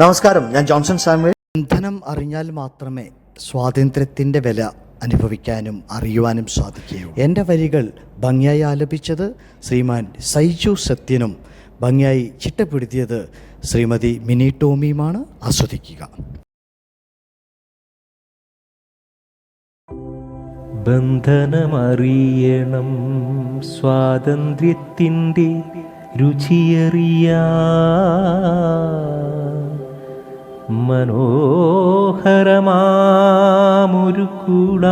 നമസ്കാരം ഞാൻ Johnson Samuel. ബന്ധനം അറിഞ്ഞാൽ മാത്രമേ സ്വാതന്ത്ര്യത്തിന്റെ വില അനുഭവിക്കാനും അറിയുവാനും സാധിക്കുകയുള്ളൂ. എന്റെ വരികൾ ഭംഗിയായി ആലപിച്ചത് ശ്രീമാൻ സൈജു സത്യനും ഭംഗിയായി ചിട്ടപ്പെടുത്തിയത് ശ്രീമതി മിനി ടോമിയുമാണ്. ആസ്വദിക്കുക. ബന്ധനമറിയണം സ്വാതന്ത്ര്യത്തിന്റെ രുചിയറിയ മനോഹരമാമൊരു കൂടായിരിക്കാം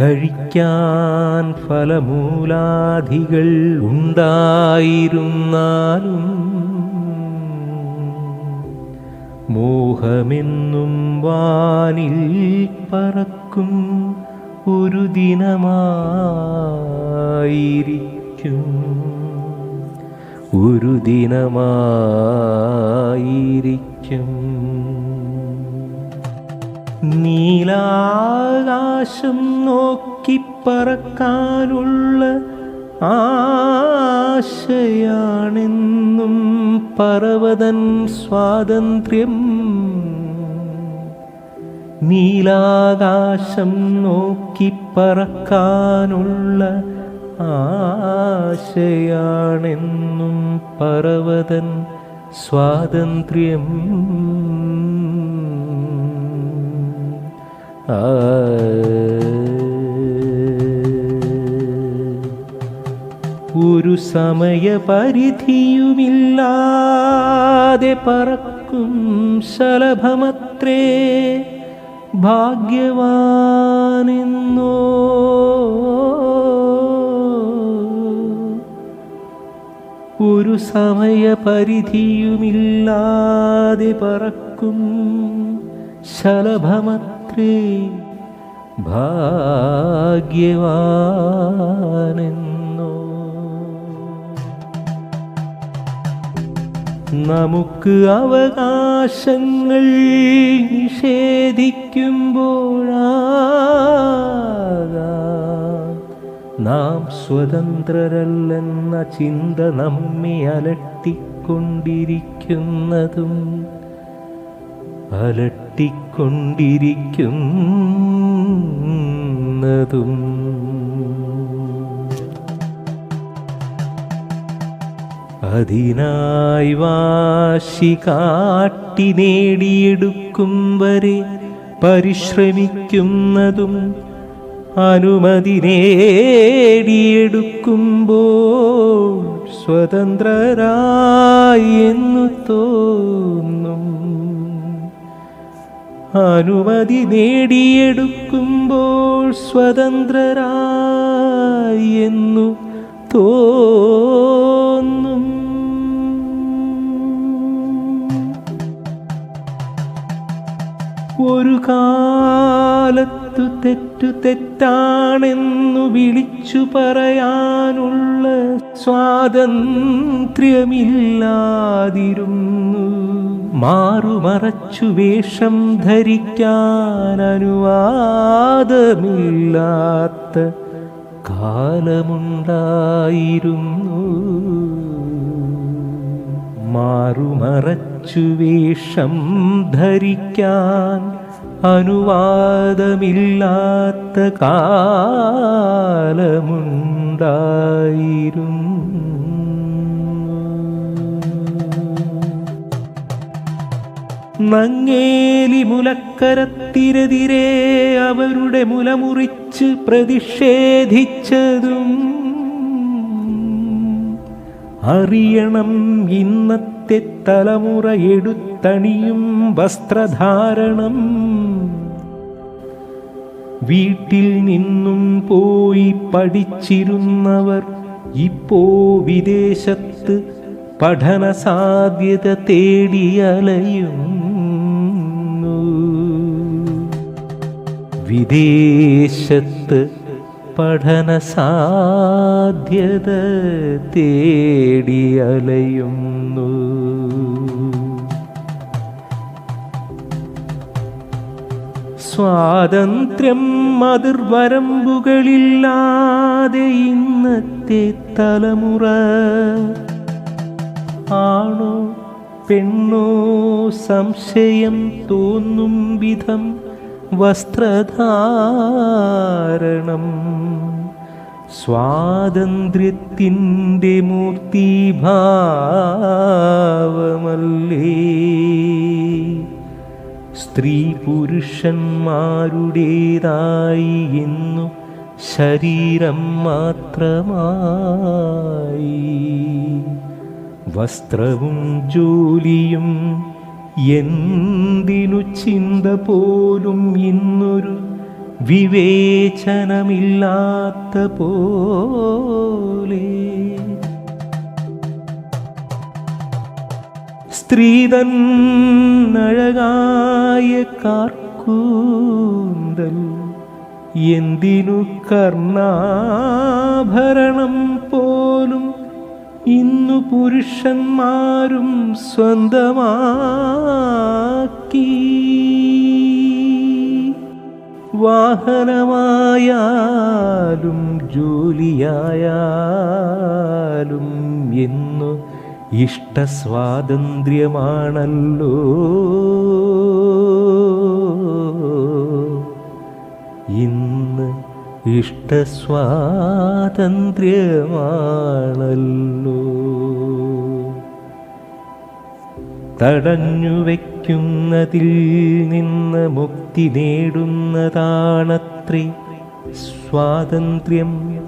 കഴിക്കാൻ ഫലമൂലാധികൾ ഉണ്ടായിരുന്നാലും മോഹമെന്നും വാനിൽ പറക്കും ഒരു ദിനമായിരിക്കും. ഒരു ദിനമായിരിക്കും. നീലാകാശം നോക്കി പറക്കാനുള്ള ആശയാണെന്നും പർവതൻ സ്വാതന്ത്ര്യം. നീലാകാശം നോക്കി പറക്കാനുള്ള ആശയാണെന്നും പർവതൻ സ്വാതന്ത്ര്യം. ഒരു സമയപരിധിയുമില്ലാതെ പറക്കും ശലഭമത്രേ ഭാഗ്യവാനെന്നോ. ഒരു സമയപരിധിയുമില്ലാതെ പറക്കും ശലഭമത്രേ ഭാഗ്യവാനെന്നോ. നമുക്ക് അവകാശങ്ങൾ നിഷേധിക്കുമ്പോഴാകാം നാം സ്വതന്ത്രരല്ലെന്ന ചിന്ത നമ്മെ അലട്ടിക്കൊണ്ടിരിക്കുന്നതും അലട്ടിക്കൊണ്ടിരിക്കുന്നതും. അതിനായി വാശി കാട്ടി നേടിയെടുക്കും വരെ പരിശ്രമിക്കുന്നതും അനുമതി നേടിയെടുക്കുമ്പോൾ സ്വതന്ത്രരായി എന്നു തോന്നും. അനുമതി നേടിയെടുക്കുമ്പോൾ സ്വതന്ത്രരായി എന്നു തോന്നും. ഒരു കാലത്തു തെറ്റു തെറ്റാണെന്നു വിളിച്ചു പറയാനുള്ള സ്വാതന്ത്ര്യമില്ലാതിരുന്നു. മാറുമറച്ചു വേഷം ധരിക്കാൻ അനുവാദമില്ലാത്ത കാലമുണ്ടായിരുന്നു. മാറുമറച്ചു വേഷം ധരിക്കാൻ അനുവാദമില്ലാത്ത കാലമുണ്ടായിരുന്നു. നങ്ങേലി മുലക്കരത്തിനെതിരെ അവരുടെ മുലമുറിച്ച് പ്രതിഷേധിച്ചതും അറിയണം ഇന്നത്തെ തലമുറ എടുത്തണിയും വസ്ത്രധാരണം. വീട്ടിൽ നിന്നും പോയി പഠിച്ചിരുന്നവർ ഇപ്പോ വിദേശത്ത് പഠന സാധ്യത തേടിയലയുന്നു വിദേശത്ത് പഠന സാധ്യത തേടിയലയുന്നു സ്വാതന്ത്ര്യം അതിർവരമ്പുകളില്ലാതെ ഇന്നത്തെ തലമുറ ആണോ പെണ്ണോ സംശയം തോന്നും വിധം വസ്ത്രധാരണം. സ്വാതന്ത്ര്യത്തിന്റെ മൂർത്തിഭാവമല്ലേ. സ്ത്രീ പുരുഷന്മാരുടേതായി എന്നു ശരീരം മാത്രമായി. വസ്ത്രവും ജോലിയും എന്തിനു ചിന്ത പോലും ഇന്നൊരു വിവേചനമില്ലാത്ത പോലെ? സ്ത്രീതൻ അഴകായ കാർക്കൂന്തൽ എന്തിനു കർണാഭരണം ഇന്നു പുരുഷന്മാരും സ്വന്തമാക്കി. വാഹനമായാലും ജോലിയായാലും എന്നു ഇഷ്ടസ്വാതന്ത്ര്യമാണല്ലോ. ഇന്ന് ഇഷ്ടസ്വാതന്ത്ര്യമാണല്ലോ. തടഞ്ഞു വയ്ക്കുന്നതിൽ നിന്ന് മുക്തി നേടുന്നതാണത്രേ. സ്വാതന്ത്ര്യം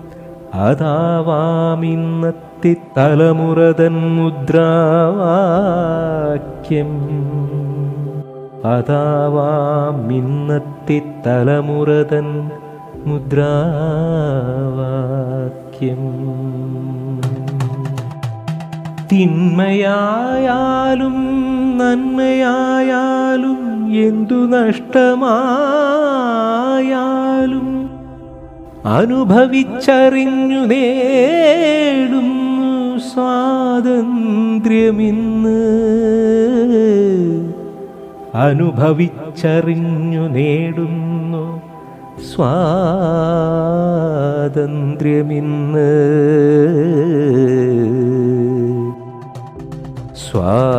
അതാവാമിന്നത്തെ തലമുറതൻ മുദ്രാവാക്യം. അതാവാമിന്നത്തെ തലമുറതൻ മുദ്രാവാക്യം. തിന്മയായാലും നന്മയായാലും എന്തു നഷ്ടമായാലും അനുഭവിച്ചറിഞ്ഞു നേടുന്നു സ്വാതന്ത്ര്യമിന്ന്. അനുഭവിച്ചറിഞ്ഞു നേടുന്നു സ്വാതന്ത്ര്യമിന്ന്. സ്വാതന്ത്ര്യമിന്ന്